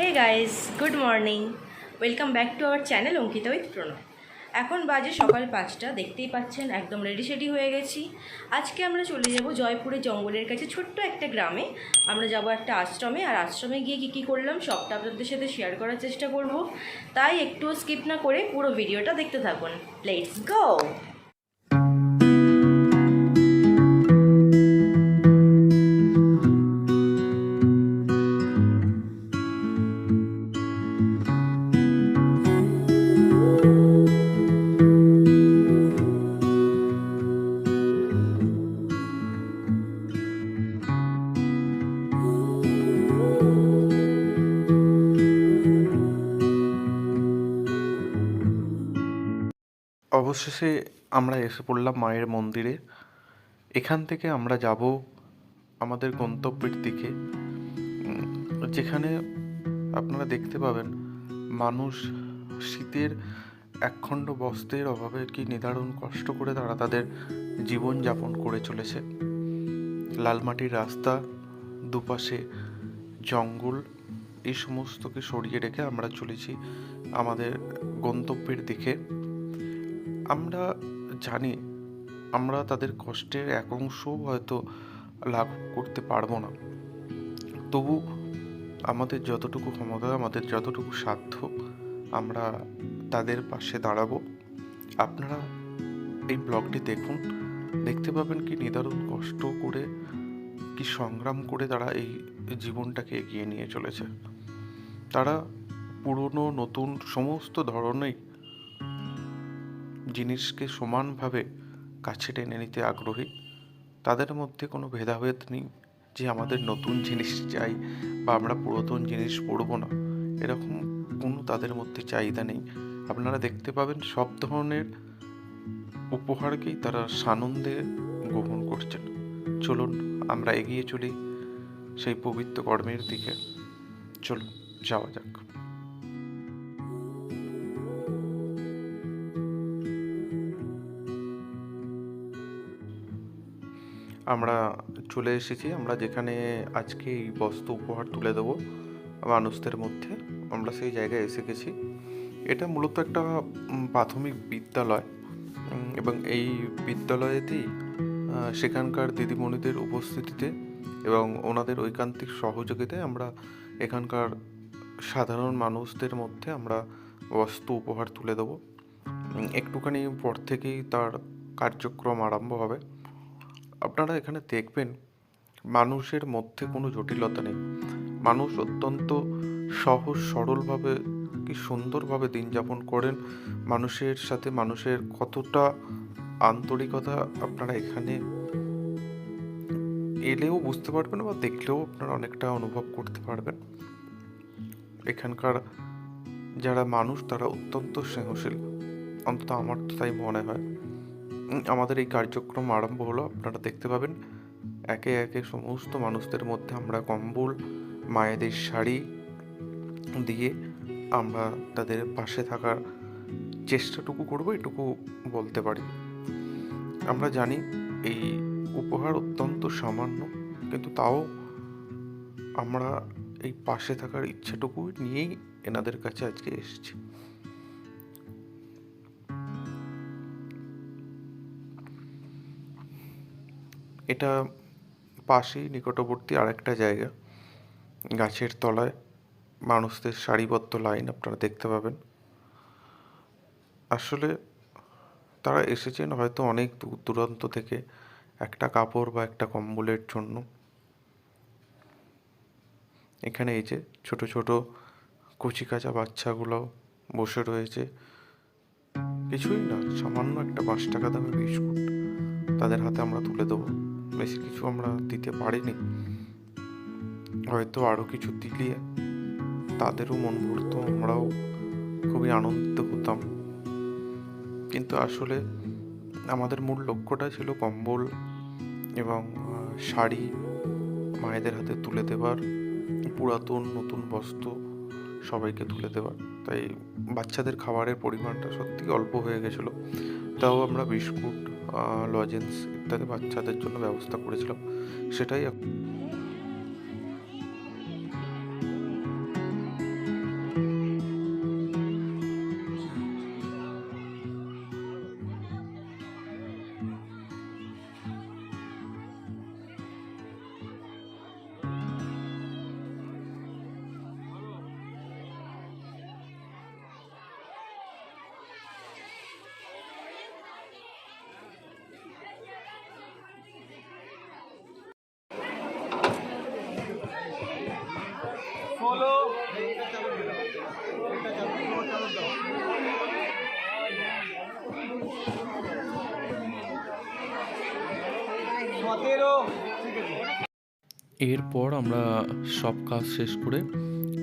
Hey guys good morning welcome back to our channel Ankita with Pranay এখন বাজে সকাল পাঁচটা, দেখতেই পাচ্ছেন একদম রেডি সেডি হয়ে গেছি। আজকে আমরা চলে যাব জয়পুরের জঙ্গলের কাছে, ছোট্ট একটা গ্রামে। আমরা যাব একটা আশ্রমে, আর আশ্রমে গিয়ে কী কী করলাম, সবটা আপনাদের সাথে শেয়ার করার চেষ্টা করব। তাই একটুও স্কিপ না করে পুরো ভিডিওটা দেখতে থাকুন। লেটস গো অবশেষে আমরা এসে পড়লাম মায়ের মন্দিরে। এখান থেকে আমরা যাব আমাদের গন্তব্যের দিকে। যেখানে আপনারা দেখতে পাবেন মানুষ শীতের একখণ্ড বস্ত্রের অভাবে কি নিদারুণ কষ্ট করে তারা তাদের জীবন যাপন করে চলেছে। লালমাটির রাস্তা দুপাশে জঙ্গল, এই সমস্তকে সরিয়ে রেখে আমরা চলেছি আমাদের গন্তব্যের দিকে। আমরা জানি আমরা তাদের কষ্টের এক অংশও হয়তো লাভ করতে পারব না। তবু আমাদের যতটুকু ক্ষমতা, আমাদের যতটুকু সাধ্য আমরা তাদের পাশে দাঁড়াবো। আপনারা এই ব্লগটি দেখুন। দেখতে পাবেন কি নিদারুণ কষ্ট করে, কি সংগ্রাম করে তারা এই জীবনটাকে এগিয়ে নিয়ে চলেছে। তারা পুরনো, নতুন, সমস্ত ধরনেই জিনিসকে সমানভাবে কাছে টেনে নিতে আগ্রহী, তাদের মধ্যে কোনো ভেদাভেদ নেই যে আমাদের নতুন জিনিস চাই বা আমরা পুরাতন জিনিস পড়ব না। এরকম কোনো তাদের মধ্যে চাহিদা নেই। আপনারা দেখতে পাবেন সব ধরনের উপহারকেই তারা সানন্দে গ্রহণ করছেন। চলুন, আমরা এগিয়ে চলি সেই পবিত্র কর্মের দিকে। চলুন, যাওয়া যাক। আমরা চলে এসেছি। আমরা যেখানে আজকে এই বস্তু উপহার তুলে দেবো মানুষদের মধ্যে। আমরা সেই জায়গায় এসে গেছি। এটা মূলত একটা প্রাথমিক বিদ্যালয়। এবং এই বিদ্যালয়েতেই সেখানকার দিদিমণিদের উপস্থিতিতে এবং ওনাদের ঐকান্তিক সহযোগিতায় আমরা এখানকার সাধারণ মানুষদের মধ্যে আমরা বস্তু উপহার তুলে দেবো। একটুখানি পর থেকেই তার কার্যক্রম আরম্ভ হবে। আপনারা এখানে দেখবেন মানুষের মধ্যে কোনো জটিলতা নেই। মানুষ অত্যন্ত সহজ, সরলভাবে, কি সুন্দরভাবে দিন যাপন করেন। মানুষের সাথে মানুষের কতটা আন্তরিকতা আপনারা এখানে এলেও বুঝতে পারবেন বা দেখলেও আপনারা অনেকটা অনুভব করতে পারবেন। এখানকার যারা মানুষ, তারা অত্যন্ত স্নেহশীল। অন্তত আমার তো তাই মনে হয়। আমাদের এই কার্যক্রম আরম্ভ হলো। আপনারা দেখতে পাবেন, একে একে সমস্ত মানুষদের মধ্যে আমরা কম্বল, মায়েদের শাড়ি দিয়ে আমরা তাদের পাশে থাকার চেষ্টাটুকু করব, এটুকু বলতে পারি। আমরা জানি এই উপহার অত্যন্ত সামান্য, কিন্তু তাও আমরা এই পাশে থাকার ইচ্ছাটুকু নিয়েই এনাদের কাছে আজকে এসেছি। এটা পাশেই নিকটবর্তী আরেকটা জায়গা। গাছের তলায় মানুষদের সারিবদ্ধ লাইন আপনারা দেখতে পাবেন। আসলে তারা এসেছেন হয়তো অনেক দূর দূরান্ত থেকে একটা কাপড় বা একটা কম্বলের জন্য। এখানে এই যে ছোট ছোট কচি কাঁচা বাচ্চাগুলোও বসে রয়েছে। কিছুই না, সামান্য একটা পাঁচ টাকা দামের বিস্কুট। তাদের হাতে আমরা তুলে দেবো। বেশি কিছু আমরা দিতে পারিনি। হয়তো আরও কিছু দিলে তাদেরও মন ভরতো, আমরাও খুবই আনন্দিত হতাম। কিন্তু আসলে আমাদের মূল লক্ষ্যটা ছিল কম্বল এবং শাড়ি মায়েদের হাতে তুলে দেওয়ার পুরাতন নতুন বস্তু সবাইকে তুলে দেওয়ার তাই বাচ্চাদের খাবারের পরিমাণটা সত্যি অল্প হয়ে গেছিল। তাও আমরা বিস্কুট লজেন্স ইত্যাদি বাচ্চাদের জন্য ব্যবস্থা করেছিলাম সেটাই এরপর আমরা সব কাজ শেষ করে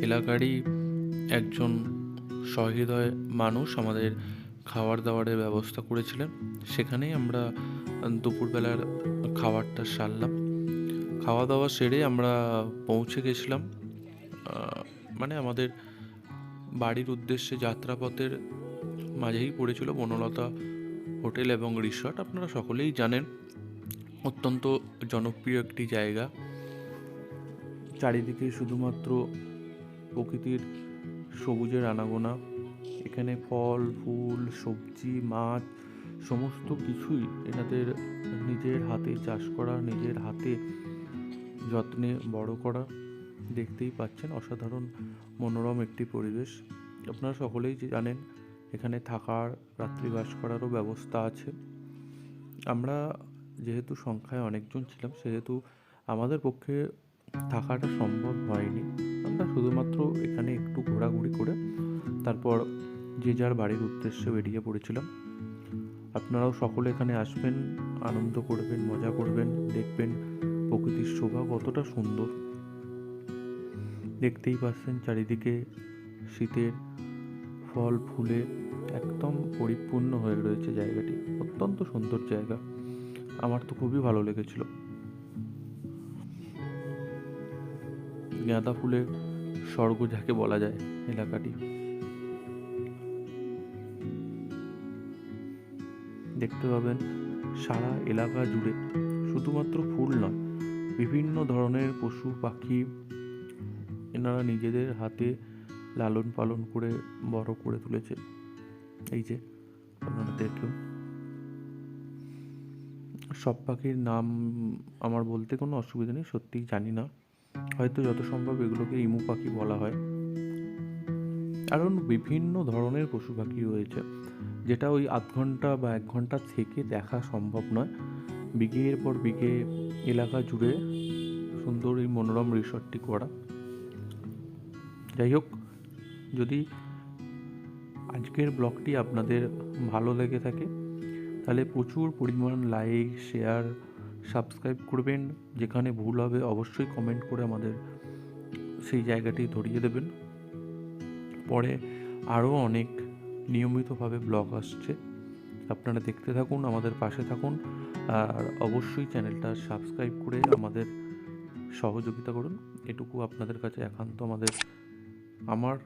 এলাকারই একজন সহৃদয় মানুষ আমাদের খাবার দাবারের ব্যবস্থা করেছিলেন। সেখানেই আমরা দুপুরবেলার খাবারটা সারলাম। খাওয়া দাওয়া সেরে আমরা পৌঁছে গেছিলাম। মানে আমাদের বাড়ির উদ্দেশ্যে যাত্রাপথের মাঝেই পড়েছিল বনলতা হোটেল এবং রিসর্ট। আপনারা সকলেই জানেন অত্যন্ত জনপ্রিয় একটি জায়গা। চারিদিকে শুধুমাত্র প্রকৃতির সবুজের আনাগোনা। এখানে ফল, ফুল, সবজি, মাছ, সমস্ত কিছুই এনাদের নিজের হাতে চাষ করা, নিজের হাতে যত্নে বড় করা। দেখতেই পাচ্ছেন অসাধারণ মনোরম একটি পরিবেশ। আপনারা সকলেই জানেন, এখানে থাকার রাত্রিবাস করারও ব্যবস্থা আছে। আমরা যেহেতু সংখ্যায় অনেকজন ছিলাম, সেহেতু আমাদের পক্ষে থাকাটা সম্ভব হয়নি। আমরা শুধুমাত্র এখানে একটু ঘোরাঘুরি করে তারপর যে যার বাড়ির উদ্দেশ্যে বেরিয়ে পড়েছিলাম। আপনারাও সকলে এখানে আসবেন, আনন্দ করবেন, মজা করবেন, দেখবেন প্রকৃতির শোভা কতটা সুন্দর। দেখতেই পাচ্ছেন চারিদিকে শীতের ফল, ফুলে একদম পরিপূর্ণ হয়ে রয়েছে জায়গাটি। অত্যন্ত সুন্দর জায়গা। আমার তো খুবই ভালো লেগেছিল। গাঁদা ফুলের স্বর্গ যাকে বলা যায় এলাকাটি। দেখতে পাবেন সারা এলাকা জুড়ে শুধুমাত্র ফুল নয়, বিভিন্ন ধরনের পশু, পাখি, এনারা নিজেদের হাতে লালন পালন করে বড় করে তুলেছে। এই যে, আপনারা দেখুন। সব পাখির নাম আমার বলতে কোনো অসুবিধা নেই, সত্যিই জানি না। হয়তো যত সম্ভব এগুলোকে ইমু পাখি বলা হয়। কারণ বিভিন্ন ধরনের পশু পাখি রয়েছে, যেটা ওই আধ ঘণ্টা বা এক ঘণ্টা থেকে দেখা সম্ভব নয়। বিঘের পর বিঘে এলাকা জুড়ে সুন্দর এই মনোরম রিসর্টটি করা। যাই হোক, যদি আজকের ব্লগটি আপনাদের ভালো লেগে থাকে তাহলে প্রচুর পরিমাণ লাইক শেয়ার সাবস্ক্রাইব করবেন। যেখানে ভুল হবে অবশ্যই কমেন্ট করে আমাদের সেই জায়গাটি ধরিয়ে দেবেন। পরে আরও অনেক নিয়মিতভাবে ব্লগ আসছে। আপনারা দেখতে থাকুন, আমাদের পাশে থাকুন। আর অবশ্যই চ্যানেলটা সাবস্ক্রাইব করে আমাদের সহযোগিতা করুন। এটুকু আপনাদের কাছে একান্ত আমাদের, আমার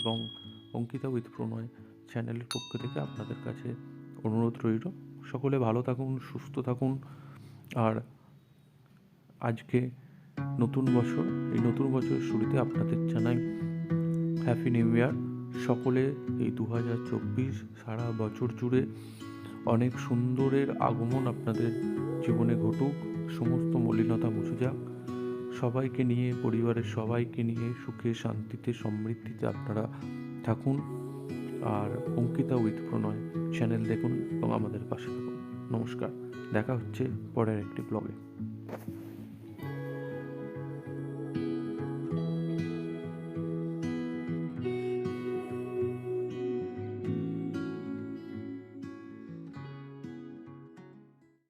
এবং অঙ্কিতা উইথ প্রণয় চ্যানেলের পক্ষ থেকে আপনাদের কাছে অনুরোধ রইল। সকলে ভালো থাকুন, সুস্থ থাকুন। আর আজকে নতুন বছর, এই নতুন বছরের শুরুতে আপনাদের জানাই হ্যাপি নিউ ইয়ার সকলে এই দু হাজার চব্বিশ সারা বছর জুড়ে অনেক সুন্দরের আগমন আপনাদের জীবনে ঘটুক, সমস্ত মলিনতা মুছে যাক। সবাইকে নিয়ে, পরিবারের সবাইকে নিয়ে সুখে, শান্তিতে, সমৃদ্ধিতে আপনারা থাকুন। আর অঙ্কিতা উইথ প্রণয় চ্যানেল দেখুন এবং আমাদের পাশে থাকুন। নমস্কার, দেখা হচ্ছে পরের একটি ব্লগে